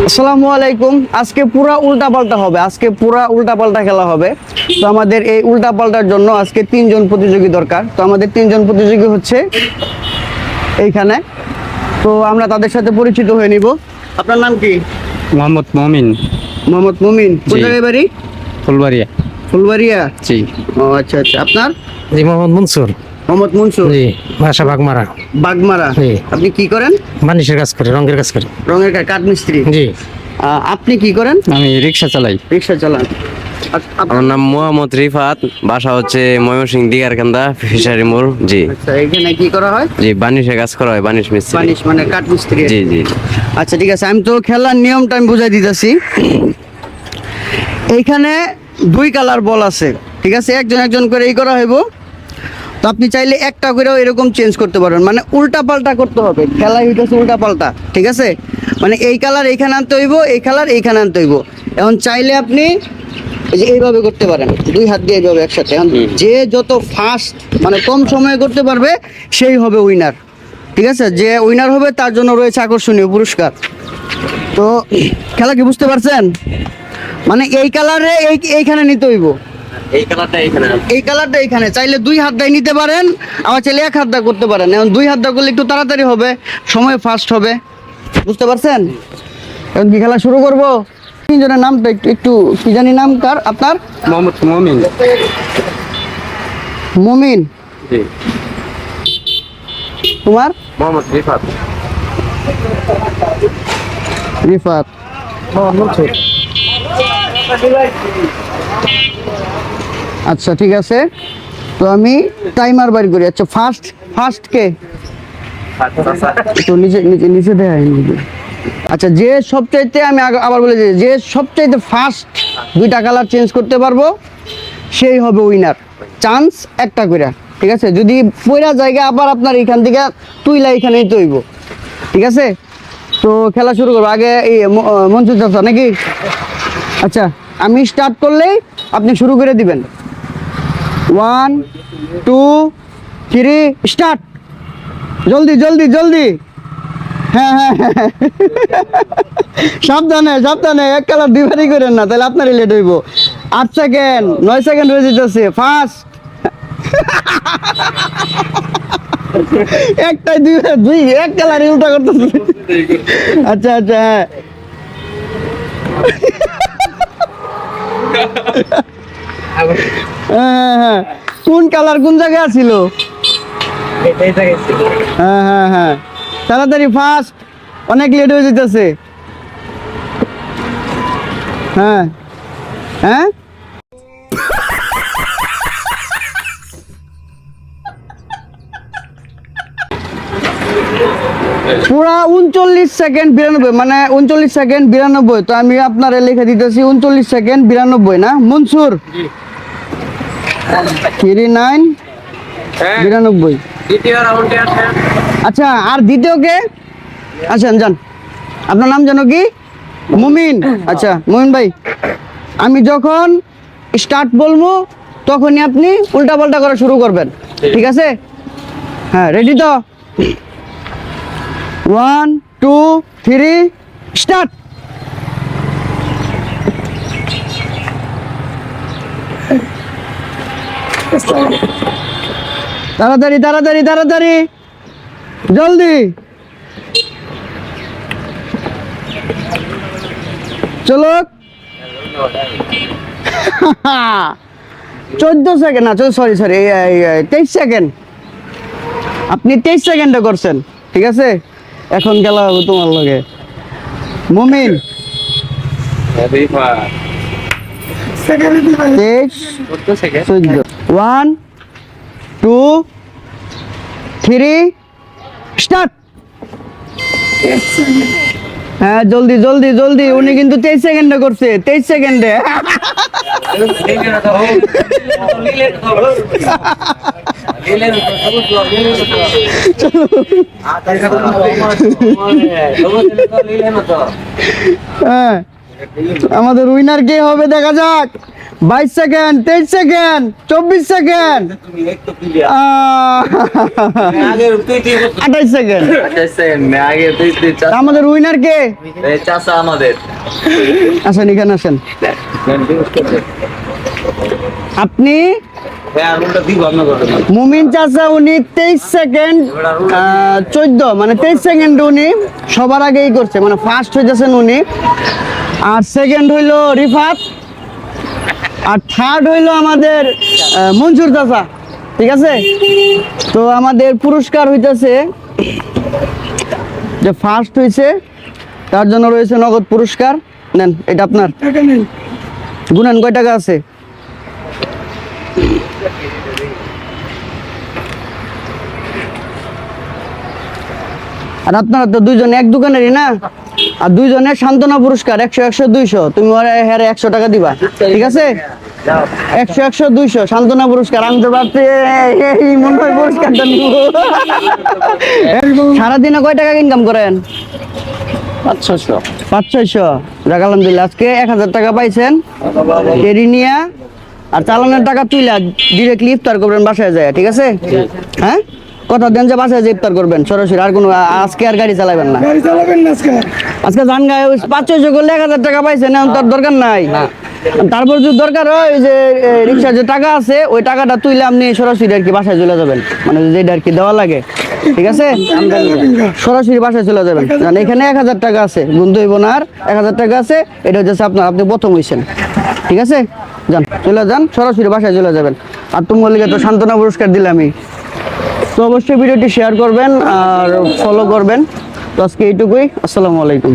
আসসালামু আলাইকুম। আজকে পুরা উল্টা পাল্টা হবে আজকে পুরা উল্টা পাল্টা খেলা হবে। তো আমাদের এই উল্টা পাল্টার জন্য আজকে তিনজন প্রতিযোগী দরকার। তো আমাদের তিনজন প্রতিযোগী হচ্ছে এইখানে। তো আমরা তাদের সাথে পরিচিত হয়ে নিব। আপনার নাম কি? মোহাম্মদ মমিন। মোহাম্মদ মুমিন। কোন। জায়গায় বাড়ি? ফুলবাড়িয়া। ফুলবাড়িয়া? জি। ও আচ্ছা আচ্ছা। আপনার? জি মোহাম্মদ মনসুর। মোহাম্মদ মনসুর? জি ভাষা বাগমারা। বাগমারা। জি। আপনি কি করেন? বানিশের কাজ করে রঙের কাজ করে। রঙের কাজ কাঠমিস্ত্রি। জি। আপনি কি করেন? আমি রিক্সা চালাই। রিক্সা চালান। আমার নাম মোহাম্মদ রিফাত বাসা হচ্ছে ময়মনসিং দিগারকান্দা ফিশারি মোড়। জি। আচ্ছা এখানে কি করা হয়? জি বানিশে কাজ করা হয় বানিশ মিস্ত্রি। বানিশ মানে কাঠমিস্ত্রি। জি জি। আচ্ছা ঠিক আছে আমি তো খেলার নিয়মটা আমি বুঝাই দিতেছি। এইখানে দুই কালার বল আছে ঠিক আছে? একজন একজন করে এই করা হইব। তো আপনি চাইলে একটা করেও এরকম চেঞ্জ করতে পারবেন মানে উল্টা পাল্টা করতে হবে। খেলাই হইতেছে উল্টা পাল্টা ঠিক আছে? মানে এই কালার এইখানে আনতে হইব এই কালার এইখানে আনতে হইব। এখন চাইলে আপনি যে এইভাবে করতে পারেন। দুই হাত দিয়ে এইভাবে একসাথে। এখন যে যত ফাস্ট মানে কম সময়ে করতে পারবে সেই হবে উইনার ঠিক আছে? যে উইনার হবে তার জন্য রয়েছে আকর্ষণীয় পুরস্কার। তো খেলা কি বুঝতে পারছেন? মানে এই কালারে এই এইখানে নিতে হইব। এই কালারটা এখানে এই কালারটা এখানে চাইলে দুই হাত দিয়ে নিতে পারেন আবার চাইলে এক হাত দিয়ে করতে পারেন। এখন দুই হাত দিয়ে করলে একটু তাড়াতাড়ি হবে সময় ফাস্ট হবে। বুঝতে পারছেন? এখন কি খেলা শুরু করব? তিনজনের নামটা একটু একটু কি জানি নাম কার? আপনার? মোহাম্মদ মমিন। মমিন। তোমার? মোহাম্মদ রিফাত। রিফাত। আচ্ছা ঠিক আছে। তো আমি টাইমার বাড়ি করি। আচ্ছা ফার্স্ট ফার্স্ট কে? তো নিচে নিচে নিচে দেয় আচ্ছা যে সবচাইতে আমি আবার বলে যে সবচাইতে ফার্স্ট দুইটা কালার চেঞ্জ করতে পারব সেই হবে উইনার চান্স একটা করে ঠিক আছে? যদি পয়লা জায়গা আবার আপনার এখান থেকে তুইলা এখানেই তৈব ঠিক আছে? তো খেলা শুরু করব। আগে এই ম- আহ, মনসুর চাচা নাকি? আচ্ছা। আমি স্টার্ট করলেই আপনি শুরু করে দিবেন। ওয়ান টু থ্রি স্টার্ট জলদি জলদি জলদি। হ্যাঁ হ্যাঁ হ্যাঁ। সাবধানে সাবধানে, এক কালার দুইবারই করেন না, তাহলে আপনারই লেট হইব। আট সেকেন্ড নয় সেকেন্ড হয়ে যেতেছে ফার্স্ট একটাই দুই দুই, এক কালারই উল্টা করতেছে। আচ্ছা আচ্ছা হ্যাঁ। হ্যাঁ হ্যাঁ। কোন কালার কোন জায়গায় ছিল? হ্যাঁ হ্যাঁ হ্যাঁ। তাড়াতাড়ি ফার্স্ট অনেক লেট হয়ে যেতেছে। হ্যাঁ। হ্যাঁ? পুরা উনচল্লিশ সেকেন্ড বিরানব্বই মানে উনচল্লিশ সেকেন্ড বিরানব্বই তো আমি আপনারে লিখে দিতেছি উনচল্লিশ সেকেন্ড বিরানব্বই না? মনসুর। থ্রি নাইন বিরানব্বই। রাউন্ডে আছে। আচ্ছা আর দ্বিতীয় কে? আচ্ছা যান। আপনার নাম জানো কি? মুমিন। আচ্ছা মুমিন ভাই আমি যখন স্টার্ট বলব তখনই আপনি উল্টা পাল্টা করা শুরু করবেন। ঠিক আছে? হ্যাঁ রেডি তো? ওয়ান টু থ্রি স্টার্ট তাড়াতাড়ি তাড়াতাড়ি তাড়াতাড়ি! জলদি! চলো। চোদ্দ সেকেন্ড না সরি সরি তেইশ সেকেন্ড আপনি তেইশ সেকেন্ডে করছেন, ঠিক আছে? এখন গেল হবে তোমার লগে। মুমিন। ওয়ান টু থ্রি স্টার্ট হ্যাঁ জলদি জলদি জলদি। উনি কিন্তু তেইশ সেকেন্ডে করছে তেইশ সেকেন্ডে আমাদের উইনার কে হবে দেখা যাক। বাইশ সেকেন্ড, তেইশ সেকেন্ড, চব্বিশ সেকেন্ড। আঠাইশ আমাদের উইনার কে? আমাদের আসেন, এখানে আসেন। আপনি? মুমিন চাচা, উনি তেইশ সেকেন্ড চোদ্দ মানে তেইশ সেকেন্ড উনি সবার আগেই করছে মানে ফার্স্ট হইতেছেন উনি। আর সেকেন্ড হইল রিফাত। আর থার্ড হইল আমাদের মনসুর চাচা ঠিক আছে? তো আমাদের পুরস্কার হইতেছে যে ফার্স্ট হয়েছে তার জন্য রয়েছে নগদ পুরস্কার। নেন এটা আপনার। গুনেন কয় টাকা আছে? আর আপনারা তো দুইজন এক দোকানেরই না? আর দুইজনের সান্ত্বনা পুরস্কার একশো একশো দুইশো। তুমি ওরা হ্যাঁ একশো টাকা দিবা ঠিক আছে? একশো একশো দুইশো সান্ত্বনা পুরস্কার আমি তো ভাবছি এই- এই মনে হয় পুরস্কারটা নিব। সারাদিনে কয় টাকা ইনকাম করেন? পাঁচ ছয়শো। পাঁচ ছয়শো। যাক আলহামদুলিল্লাহ আজকে এক হাজার টাকা পাইছেন। কেরি নিয়া আর চালানের টাকা তুইলা ডিরেক্টলি ইফতার করবেন বাসায় যায় ঠিক আছে? হ্যাঁ? কথা দেন যে বাসায় যে ইফতার করবেন? সরাসরি আর কোনো আজকে আর গাড়ি চালাবেন না? গাড়ি চালাবেন না আজকে। আজকে জান গায়ে ওই পাঁচ ছয়শো করলে এক হাজার টাকা পাইছেন এখন তার দরকার নাই। তারপর যদি দরকার হয় ওই যে রিক্সার যে টাকা আছে ওই টাকাটা তুইলে আপনি সরাসরি আর কি বাসায় চলে যাবেন। মানে যেটা আর কি দেওয়া লাগে। ঠিক আছে? সরাসরি বাসায় চলে যাবেন। কারণ এখানে এক হাজার টাকা আছে বন্ধু হইব না আর এক হাজার টাকা আছে এটা হচ্ছে আপনার আপনি প্রথম হয়েছেন ঠিক আছে? যান চলে যান সরাসরি বাসায় চলে যাবেন। আর তোমার লিগে তো সান্ত্বনা পুরস্কার দিলামই। তো অবশ্যই ভিডিওটি শেয়ার করবেন আর ফলো করবেন। তো আজকে এইটুকুই। আসসালামু আলাইকুম।